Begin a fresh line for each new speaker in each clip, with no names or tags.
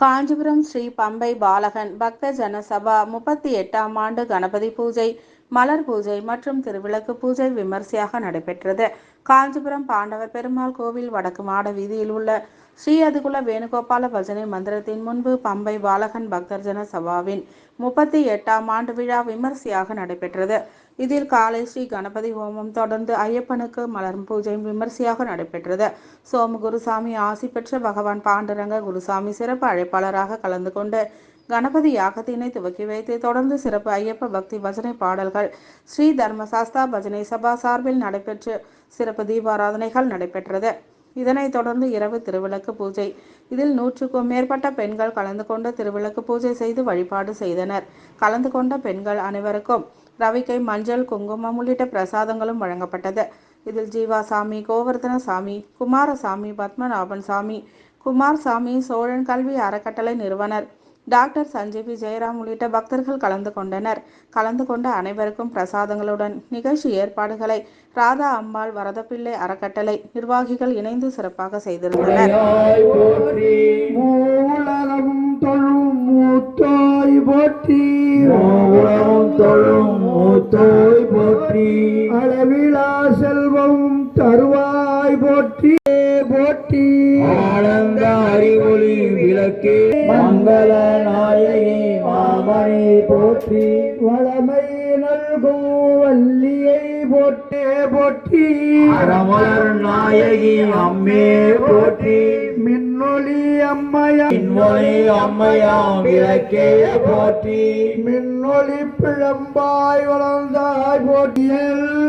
காஞ்சிபுரம் ஸ்ரீ பம்பை பாலகன் பக்த ஜனசபா முப்பத்தி எட்டாம் ஆண்டு கணபதி பூஜை மலர் பூஜை மற்றும் திருவிளக்கு பூஜை விமர்சையாக நடைபெற்றது. காஞ்சிபுரம் பாண்டவர் பெருமாள் கோவில் வடக்கு மாட வீதியில் உள்ள ஸ்ரீ அதுகுல வேணுகோபால பஜனை மந்திரத்தின் முன்பு பம்பை பாலகன் பக்தர் ஜன சபாவின் முப்பத்தி எட்டாம் ஆண்டு விழா விமர்சையாக நடைபெற்றது. இதில் காலை ஸ்ரீ கணபதி ஹோமம் தொடர்ந்து ஐயப்பனுக்கு மலர் பூஜையும் விமர்சையாக நடைபெற்றது. சோம குருசாமி ஆசி பெற்ற பகவான் பாண்டுரங்க குருசாமி சிறப்பு அழைப்பாளராக கலந்து கொண்டு கணபதி யாகத்தினை துவக்கி வைத்து தொடர்ந்து சிறப்பு ஐயப்ப பக்தி பஜனை பாடல்கள் ஸ்ரீ தர்மசாஸ்தா பஜனை சபா சார்பில் நடைபெற்று சிறப்பு தீபாராதனைகள் நடைபெற்றது. இதனைத் தொடர்ந்து இரவு திருவிளக்கு பூஜை. இதில் நூற்றுக்கும் மேற்பட்ட பெண்கள் கலந்து கொண்டு திருவிளக்கு பூஜை செய்து வழிபாடு செய்தனர். கலந்து கொண்ட பெண்கள் அனைவருக்கும் ரவிக்கை மஞ்சள் குங்குமம் உள்ளிட்ட பிரசாதங்களும் வழங்கப்பட்டது. இதில் ஜீவாசாமி கோவர்தனசாமி குமாரசாமி பத்மநாபன் சாமி குமார் சாமி சோழன் கல்வி அறக்கட்டளை நிறுவனர் டாக்டர் சஞ்சீவி ஜெயராம் உள்ளிட்ட பக்தர்கள் கலந்து கொண்டனர். கலந்து கொண்ட அனைவருக்கும் பிரசாதங்களுடன் நிகழ்ச்சி ஏற்பாடுகளை ராதா அம்பாள் வரதப்பிள்ளை அறக்கட்டளை நிர்வாகிகள் இணைந்து சிறப்பாக செய்திருந்தனர்.
தொழும் மூத்தோய் போற்றி. மூலகம் தொழும் மூத்தோய் போற்றி. அளவிலா செல்வம் தருவாய் போற்றி. போற்றி. ஆனந்த அறிவொளி விளக்கே. மங்கள நாயகி மாமணி போற்றி. வளமை நல்கும் வள்ளியை போற்றே போற்றி. அறமலர் நாயகி அம்மே போற்றி. மின்னொளி அம்மையா. மின்மொழி அம்மையாம் விளக்கே போற்றி. மின்னொளி பிழம்பாய் வளர்ந்தாய் போற்றி.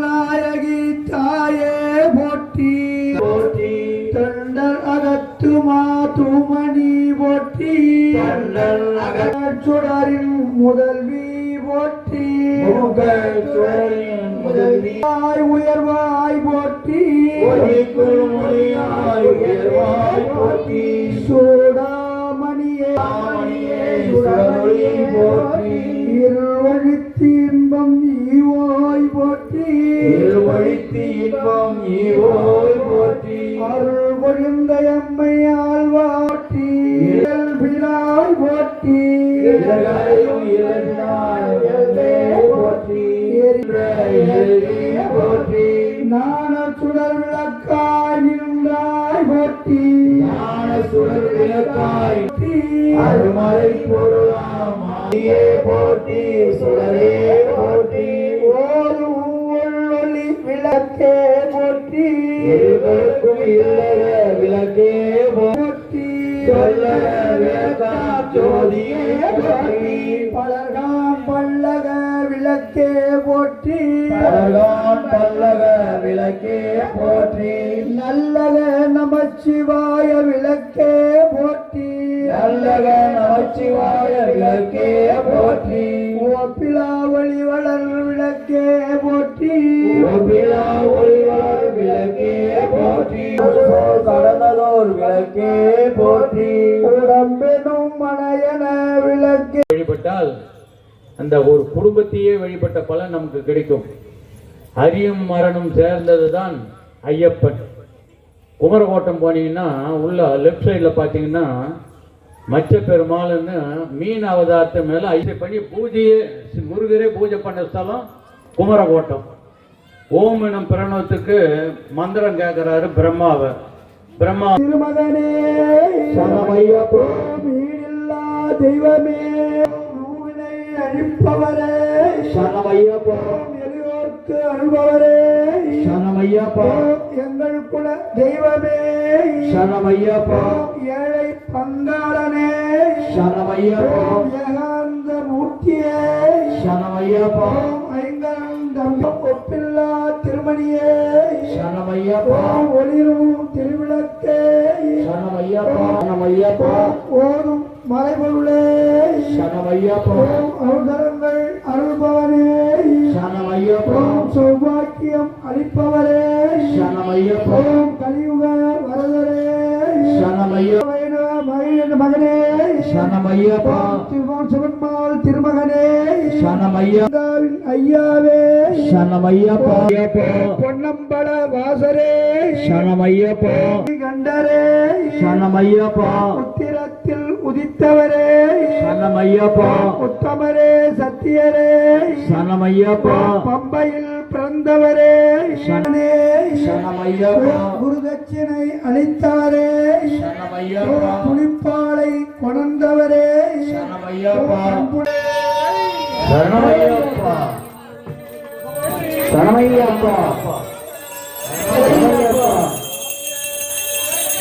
நாயகி தாயே போற்றி. போற்றி. தண்டல் அகத்துமா தூமணி போற்றி. தண்டல் அகச்சுடரின் முதல்வி போற்றி. முதல்வியாய் உயர்வாய் போற்றி. உயர்வாய் போற்றி. போற்றி இருவழித்து இன்பம் ஈவோய் போற்றி இருவழித்து இன்பம் ஈவோய் போற்றி அருள் பொழிந்த எம்மை ஆழ்வாட்டி போற்றி ஞான சுடர் விளக்காய் அருமறை பொருளாம் ஆதியே போற்றி சுடரே போட்டி ஒரு ஒளி விளக்கே போட்டி இருவருக்கும் இல்லற விளக்கே போட்டி சொல்ல விளக்கா ஜோதியே போட்டி பலகாம் பல்லக விளக்கே போட்டி பலகாம் பல்லக விளக்கே போற்றி. நல்லக நமச்சிவாய விளக்கே போற்றி. நல்லக நமச்சிவாய விளக்கே போற்றி. ஓப்பிலா ஒளி வளர் விளக்கே போற்றி. ஓப்பிலா ஒளி வளர் விளக்கே போற்றி. கடந்ததோர் விளக்கே போற்றி. உடம்பெனும் மனையன விளக்கே.
வழிபட்டால் அந்த ஒரு குடும்பத்தையே வழிபட்ட பலன் நமக்கு கிடைக்கும். அரியும் மரணம் சேர்ந்தது தான் ஐயப்பன். குமரகோட்டம் போனீங்கன்னா உள்ள லெஃப்ட் சைடில் பார்த்தீங்கன்னா மச்ச பெருமாள்னு மீன் அவதாரத்து மேலே ஐசை பண்ணி பூஜையே முருகரே பூஜை பண்ண ஸ்தலம் குமரகோட்டம். ஓம் எனும் பிரணவத்துக்கு மந்திரம் கேட்குறாரு பிரம்மாவை. பிரம்மா
திருமகனே தெய்வமே. அழிப்பவரே சரணமையப்போ. எளியோர்க்கு அருள்பவரே. சரணமையப்போ. எங்கள் குல தெய்வமே. சரணமையப்போ. ஏழை பங்காளனே. சரணமையப்போ. ஏகாந்த மூர்த்தியே. சரணமையப்போ. ஐங்கரம் ஒப்பில்லா திருமணியே. சரணமையப்போ. ஒளிரும் திருவிளக்கே. சரணமையப்பா. சரணமையப்பா. ஓடும் மலைபொருளே சரணமையப்பா. அருள்தரங்கள் சரணமையப்பா சிவன்மால் திருமகனே. சரணமையா ஐயாவே. சரணமையப்பா பொன்னம்பல வாசரே. சரணமையப்பா கண்டரே. சரணமையப்பா உத்திரத்தில் உதித்தவரே.
சரணமையப்பா
உத்தமரே சத்தியரே.
சரணமையப்பா
பம்பையில் பிறந்தவரே.
சரணே. சரணமையப்பா
குருதட்சிணை அளித்தவரே
சரணமையப்பா
புலிப்பாலை கொணர்ந்தவரே
சரணமையப்பா சரணமையப்பா சரணமையப்பா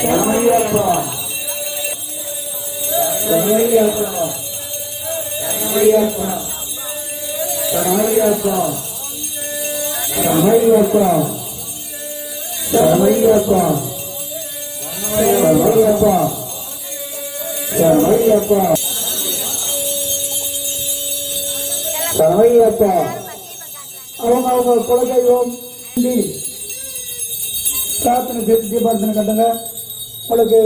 சரணமையப்பா சரணமையப்பா சரணமையப்பா சரணமையப்பா சரணமையப்பா சரணமையப்பா சரணமையப்பா சாமியப்பா சாமியப்பா
அவங்க அவங்க குலதெய்வம். பிரார்த்தனை செஞ்சு பிரார்த்தனை கட்டுங்க. உங்களுக்கு